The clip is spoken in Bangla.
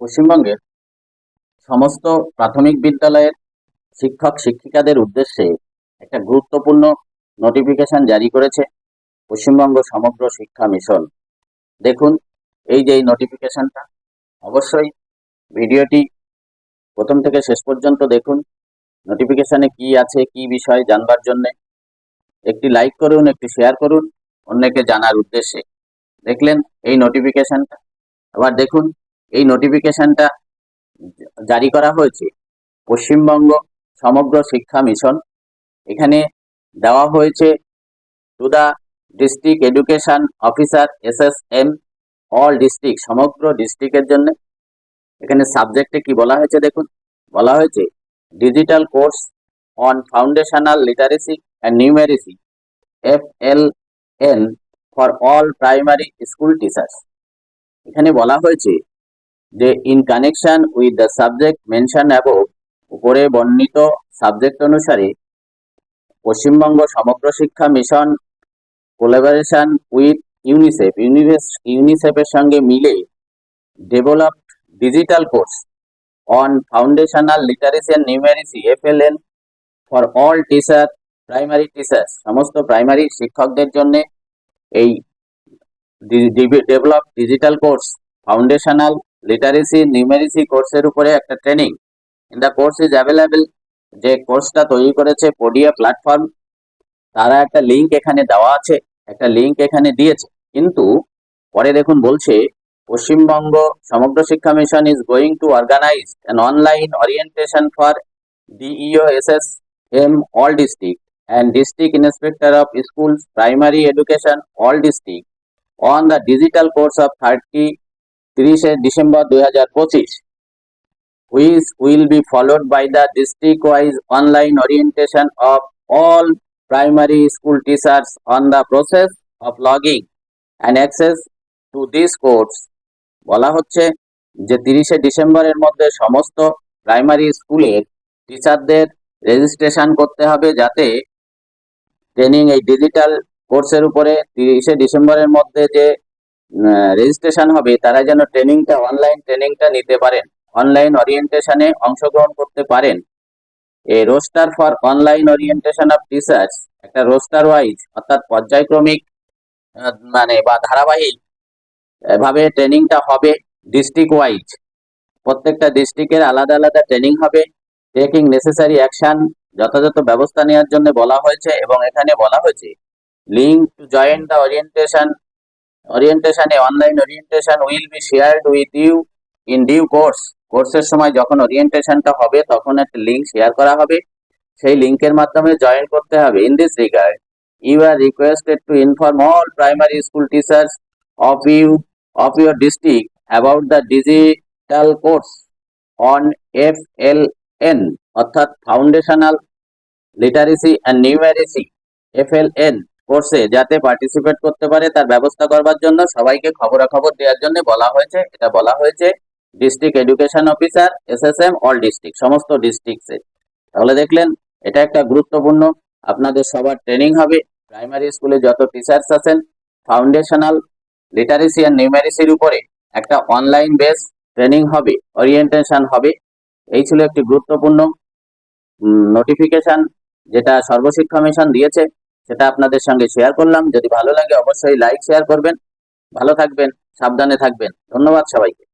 পশ্চিমবঙ্গের সমস্ত প্রাথমিক বিদ্যালয়ের শিক্ষক, শিক্ষিকাদের উদ্দেশ্যে একটা গুরুত্বপূর্ণ নোটিফিকেশন জারি করেছে পশ্চিমবঙ্গ সমগ্র শিক্ষা মিশন। দেখুন, এই যে নোটিফিকেশনটা অবশ্যই ভিডিওটি প্রথম থেকে শেষ পর্যন্ত দেখুন। নোটিফিকেশনে কি আছে, কি বিষয় জানবার জন্য একটি লাইক করুন, একটি শেয়ার করুন, অন্যকে জানার উদ্দেশ্যে। দেখলেন এই নোটিফিকেশনটা আবার দেখুন এই নোটিফিকেশনটা জারি করা হয়েছে। পশ্চিমবঙ্গ সমগ্র শিক্ষা মিশন। এখানে দেওয়া হয়েছে to the district education officer S S M all district সমগ্র ডিস্ট্রিক্টের জন্য। এখানে সাবজেক্টে কি বলা হয়েছে দেখুন? বলা হয়েছে digital course on foundational literacy and numeracy F L N for all primary school teachers এখানে বলা হয়েছে যে in connection with the subject mention above উপরে বর্ণিত সাবজেক্ট অনুসারে Paschimbanga Samagra Shiksha mission collaboration with UNICEF ইউনিভেস ইউনিসেফের সঙ্গে মিলে develop digital course on foundational literacy and numeracy FLN for all teacher primary teachers সমস্ত প্রাইমারি শিক্ষকদের জন্য এই develop digital course foundational literacy numeracy কোর্সের উপরে একটা training in the course is available যে কোর্সটা তৈরি করেছে পোডিয়া প্ল্যাটফর্ম তারা একটা লিংক এখানে দেওয়া আছে, একটা লিংক এখানে দিয়েছে। কিন্তু, পরে দেখুন বলছে, Paschimbanga Samagra Shiksha mission is going to organise an online orientation for DEO S S M all district and district inspector of schools primary education all district on the digital course of thirty তিরিশে ডিসেম্বর দুই হাজার পঁচিশ which will be followed by the district-wise online orientation of all primary school teachers on the process of logging and access to this course বলা হচ্ছে যে তিরিশে ডিসেম্বরের মধ্যে সমস্ত প্রাইমারি স্কুলের টিচারদের রেজিস্ট্রেশন করতে হবে যাতে ট্রেনিং এই ডিজিটাল কোর্সের উপরে তিরিশে ডিসেম্বরের মধ্যে যে রেজিস্ট্রেশন হবে তারা যেন ট্রেনিংটা অনলাইন ট্রেনিংটা নিতে পারেন। অনলাইন ওরিয়েন্টেশনে অংশগ্রহণ করতে পারেন। A roster for online orientation of teachers একটা রোস্টার ওয়াইজ অর্থাৎ পর্যায়ক্রমিক মানে বা ধারাবাহিক আহ, ভাবে ট্রেনিংটা হবে ডিস্ট্রিক্ট ওয়াইজ প্রত্যেকটা ডিস্ট্রিক্টের আলাদা আলাদা ট্রেনিং হবে। টেকিং নেসেসারি অ্যাকশন যথাযথ ব্যবস্থা নেওয়ার জন্য বলা হয়েছে এবং এখানে বলা হয়েছে link to join the orientation ওরিয়েন্টেশনে online orientation will be shared with you in due course কোর্সের সময় যখন ওরিয়েন্টেশনটা হবে, তখন একটা লিঙ্ক শেয়ার করা হবে। সেই লিঙ্কের মাধ্যমে জয়েন করতে হবে। In this regard you are requested to inform all primary school teachers of you of your district about the digital course on F L N অর্থাৎ foundational literacy and numeracy F L N কোর্সে যাতে পার্টিসিপেট করতে পারে, তার ব্যবস্থা করবার জন্য সবাইকে খবরাখবর দেওয়ার জন্য বলা হয়েছে। এটা বলা হয়েছে district education officer SSM all district সমস্ত ডিস্ট্রিক্টসে তাহলে দেখলেন, এটা একটা গুরুত্বপূর্ণ, আপনাদের সবার ট্রেনিং হবে। প্রাইমারি স্কুলে যত টিচার্স আছেন ফাউন্ডেশনাল লিটারেসি অ্যান্ড নিউমেরেসির উপরে একটা অনলাইন বেস ট্রেনিং হবে ওরিয়েন্টেশন হবে। এই ছিল একটি গুরুত্বপূর্ণ নোটিফিকেশন যেটা সর্বশিক্ষা মিশন দিয়েছে। সেটা আপনাদের সঙ্গে শেয়ার করলাম। যদি ভালো লাগে অবশ্যই লাইক শেয়ার করবেন। ভালো থাকবেন, সাবধানে থাকবেন। ধন্যবাদ সবাইকে।